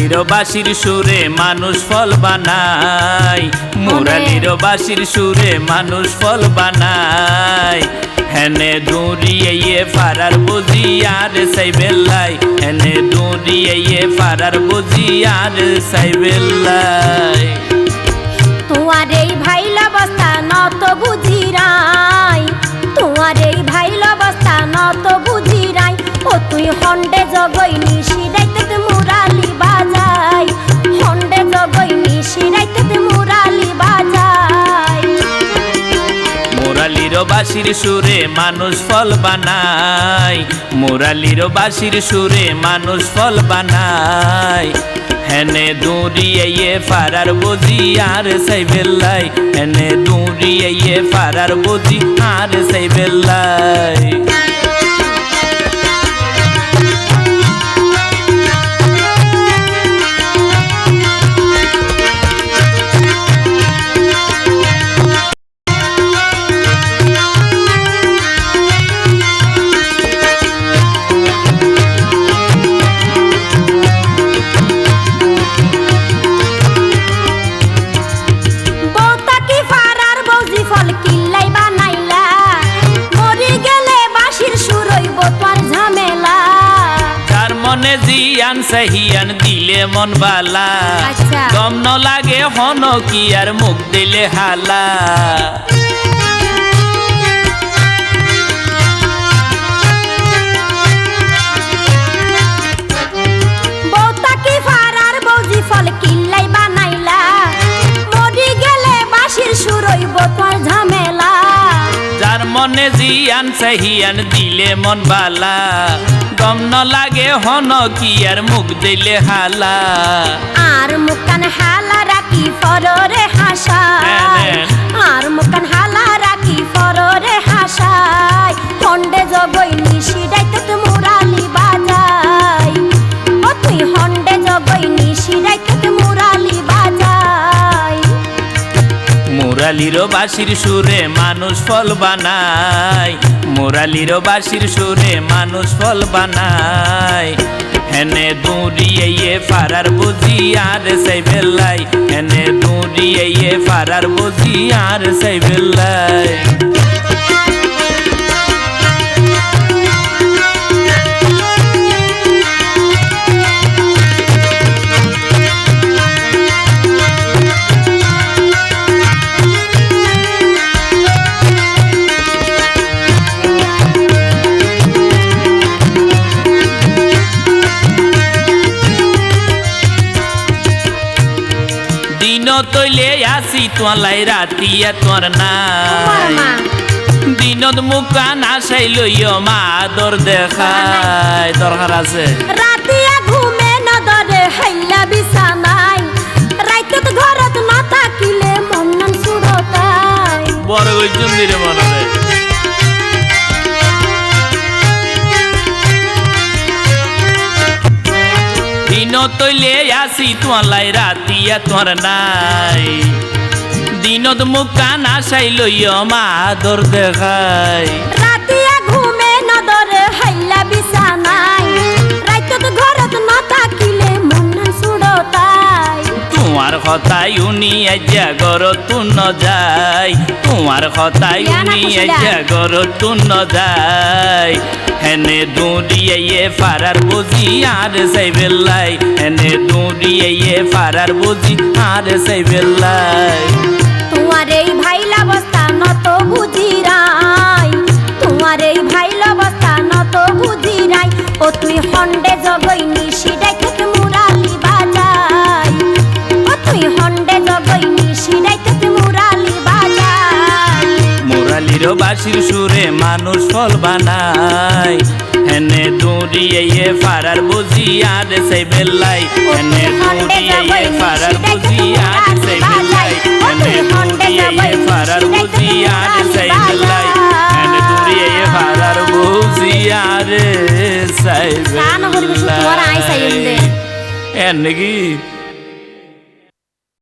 মুরালির বাসির সুরে মানুষ ফল বানায়। মুরালির বাসির সুরে মানুষ ফল বানায়। হেনে দৌড়িয়ে ফারার বুঝি আর সাইবেল্লাই হেনে দৌড়িয়ে ফারার বুঝি আর সাইবেল্লাই তোমার এই ভাইল অবস্থা নত বুঝি বাসির সুরে মানুষ ফল বানায়। মুরালির বাসির সুরে মানুষ ফল বানায়। হেনে দৌড়িয়ে ফারার বুঝি আর সেই বেল্লাই হেনে দৌড়িয়ে ফারার বুঝি আর সাইবেল্লাই বউতা মনে জিয়ান সাহিয়ান দিলে মন বালা। আচ্ছা। দম ন লাগে হন কি আর মুখ দিলে হালা। মনে জিয়ান সাহিয়ান দিলে মন বালা। দম ন লাগে হন কি আর মুখ দিলে হালা। আর মুকান হালা রাখি ফররে হাসাই হ্যাঁ, আর মুরালির বাসির সুরে মানুষ ফল বানায়। মুরালির বাসির সুরে মানুষ ফল বানায়। হেনে দুরিয়ে ফারার বুঝি আর সেই বেলায় হেনে দুরিয়ে ফারার বুঝি আর সাইবেল্লাই দিন তৈলে আসি তোলাই রাতিয়া তোর না নাই। দিনত মুকান আসাই লইয় মা দর দেখায় দরকার আছে। রাতিয়া ঘুমে নদরে হাইলা রাইতত ঘরত না থাকিলে মন বড় দিরে মনে তৈলে আসি তোলাই রাতিয়া তোর নাই। দিনত মুখ মুকান আসাই লইয় মা দর দেখায়। তোমার কথাই উনি আজ্ঞা গর তুন যায়। তোমার কথাই উনি। আজ্ঞা গর তুন যায়। হেনে দৌড়িয়ে ফারার বুঝি আর সাইবেল্লাই হেনে দৌড়িয়ে ফারার বুঝি আর সাইবেল্লাই তোমার এই ভাইলা বস্তা নত বুঝি। মুরালির বাসির সুরে মানুষ ফল বানায়। হেনে দৌড়িয়ে ফারার বুঝি আর সাইবেল্লাই হেনে দৌড়িয়ে ফারার বুঝি আর সাইবেল্লাই হেনে দৌড়িয়ে ফারার বুঝি আর সাইবেল্লাই হেনে দৌড়িয়ে ফারার বুঝি আর গান হরিবিষ্ণু তোমার আইসাই এমদে। সাইবেল্লাই এন নাকি